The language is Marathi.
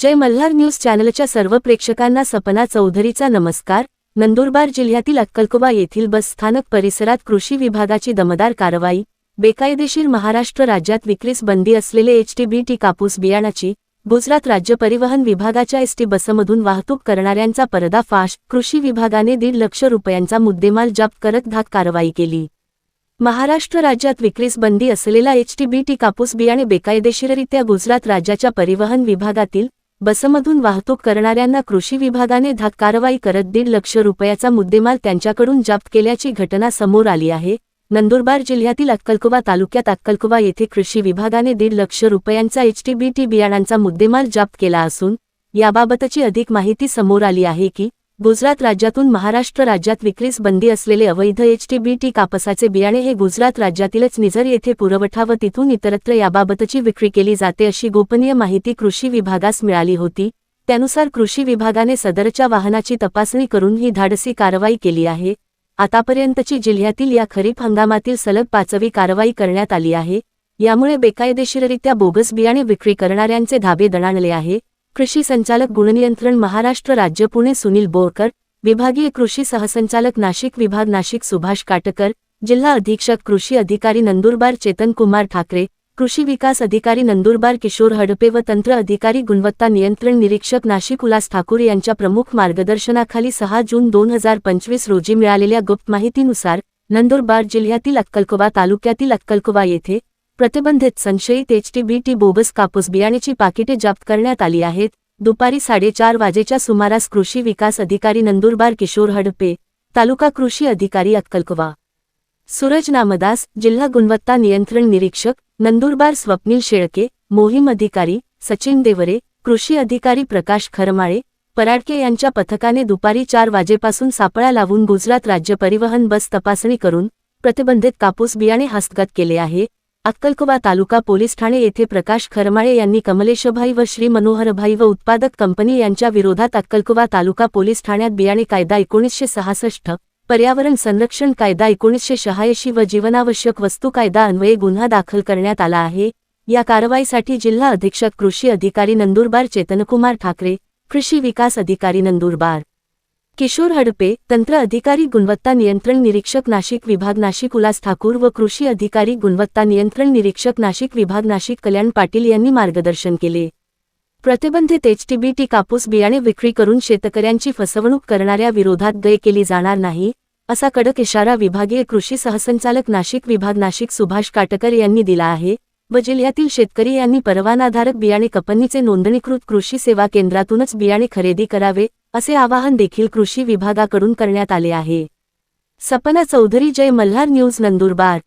जय मल्हार न्यूज चॅनलच्या सर्व प्रेक्षकांना सपना चौधरीचा नमस्कार. नंदुरबार जिल्ह्यातील अक्कलकोबा येथील बस स्थानक परिसरात कृषी विभागाची दमदार कारवाई बेकायदेशीर महाराष्ट्र राज्यात विक्रीस बंदी असलेले एचटीबीटी कापूस बियाणाची गुजरात राज्य परिवहन विभागाच्या एसटी बसमधून वाहतूक करणाऱ्यांचा पर्दाफाश कृषी विभागाने दीड लक्ष रुपयांचा मुद्देमाल जप्त करत धाक कारवाई केली. महाराष्ट्र राज्यात विक्रीस बंदी असलेला एचटीबीटी कापूस बियाणे बेकायदेशीररित्या गुजरात राज्याच्या परिवहन विभागातील बसमधून वाहतूक करणाऱ्यांना कृषी विभागाने धाक कारवाई करत दीड लक्ष रुपयाचा मुद्देमाल त्यांच्याकडून जप्त केल्याची घटना समोर आली आहे. नंदुरबार जिल्ह्यातील अक्कलकुवा तालुक्यात अक्कलकुवा येथे कृषी विभागाने दीड लक्ष रुपयांचा एचटीबीटी बियाणांचा मुद्देमाल जप्त केला असून याबाबतची अधिक माहिती समोर आली आहे की गुजरात राज्यातून महाराष्ट्र राज्यात विक्रीस बंदी असलेले अवैध एचटीबीटी कापसाचे बियाणे हे गुजरात राज्यातीलच निझर येथे पुरवठा व तिथून इतरत्र याबाबतची विक्री केली जाते अशी गोपनीय माहिती कृषी विभागास मिळाली होती. त्यानुसार कृषी विभागाने सदरच्या वाहनाची तपासणी करून ही धाडसी कारवाई केली आहे. आतापर्यंतची जिल्ह्यातील या खरीप हंगामातील सलग पाचवी कारवाई करण्यात आली आहे. यामुळे बेकायदेशीररित्या बोगस बियाणे विक्री करणाऱ्यांचे धाबे दणाणले आहे. कृषी संचालक गुणनियंत्रण महाराष्ट्र राज्य पुणे सुनील बोरकर विभागीय कृषी सहसंचालक नाशिक विभाग नाशिक सुभाष काटकर जिल्हा अधीक्षक कृषी अधिकारी नंदुरबार चेतन कुमार ठाकरे कृषी विकास अधिकारी नंदुरबार किशोर हडपे व तंत्र अधिकारी गुणवत्ता नियंत्रण निरीक्षक नाशिक उल्हास ठाकूर यांच्या प्रमुख मार्गदर्शनाखाली सहा जून दोन हजार पंचवीस रोजी मिळालेल्या गुप्त माहितीनुसार नंदुरबार जिल्ह्यातील अक्कलकोबा तालुक्यातील अक्कलकोबा येथे प्रतिबंधित संशयित एचटीबीटी बोबस कापूस बियाणेची पाकिटे जप्त करण्यात आली आहेत. दुपारी साडेचार वाजेच्या सुमारास कृषी विकास अधिकारी नंदुरबार किशोर हडपे तालुका कृषी अधिकारी अक्कलकुवा सूरज नामदास जिल्हा गुणवत्ता नियंत्रण निरीक्षक नंदुरबार स्वप्नील शेळके मोहीम अधिकारी सचिन देवरे कृषी अधिकारी प्रकाश खरमाळे पराडके यांच्या पथकाने दुपारी चार वाजेपासून सापळा लावून गुजरात राज्य परिवहन बस तपासणी करून प्रतिबंधित कापूस बियाणे हस्तगत केले आहे. अक्कलकुवा तालुका पोलीस ठाणे येथे प्रकाश खरमाळे यांनी कमलेशभाई व श्री मनोहरभाई व उत्पादक कंपनी यांच्या विरोधात अक्कलकुवा तालुका पोलीस ठाण्यात बियाणे कायदा एकोणीसशे सहासष्ट पर्यावरण संरक्षण कायदा एकोणीसशे शहाऐंशी व जीवनावश्यक वस्तू कायदा अन्वये गुन्हा दाखल करण्यात आला आहे. या कारवाईसाठी जिल्हा अधीक्षक कृषी अधिकारी नंदुरबार चेतनकुमार ठाकरे कृषी विकास अधिकारी नंदुरबार किशोर हडपे तंत्र अधिकारी गुणवत्ता नियंत्रण निरीक्षक नाशिक विभाग नाशिक उल्हास ठाकूर व कृषी अधिकारी गुणवत्ता नियंत्रण निरीक्षक नाशिक विभाग नाशिक कल्याण पाटील यांनी मार्गदर्शन केले. प्रतिबंधित एचटीबीटी कापूस बियाणे विक्री करून शेतकऱ्यांची फसवणूक करणाऱ्या विरोधात गय केली जाणार नाही असा कडक इशारा विभागीय कृषी सहसंचालक नाशिक विभाग नाशिक सुभाष काटकर यांनी दिला आहे. व जिल्ह्यातील शेतकरी यांनी परवानाधारक बियाणे कंपनीचे नोंदणीकृत कृषी सेवा केंद्रातूनच बियाणे खरेदी करावे असे आवाहन देखील कृषी विभागाकडून करण्यात आले आहे. सपना चौधरी जय मल्हार न्यूज नंदुरबार.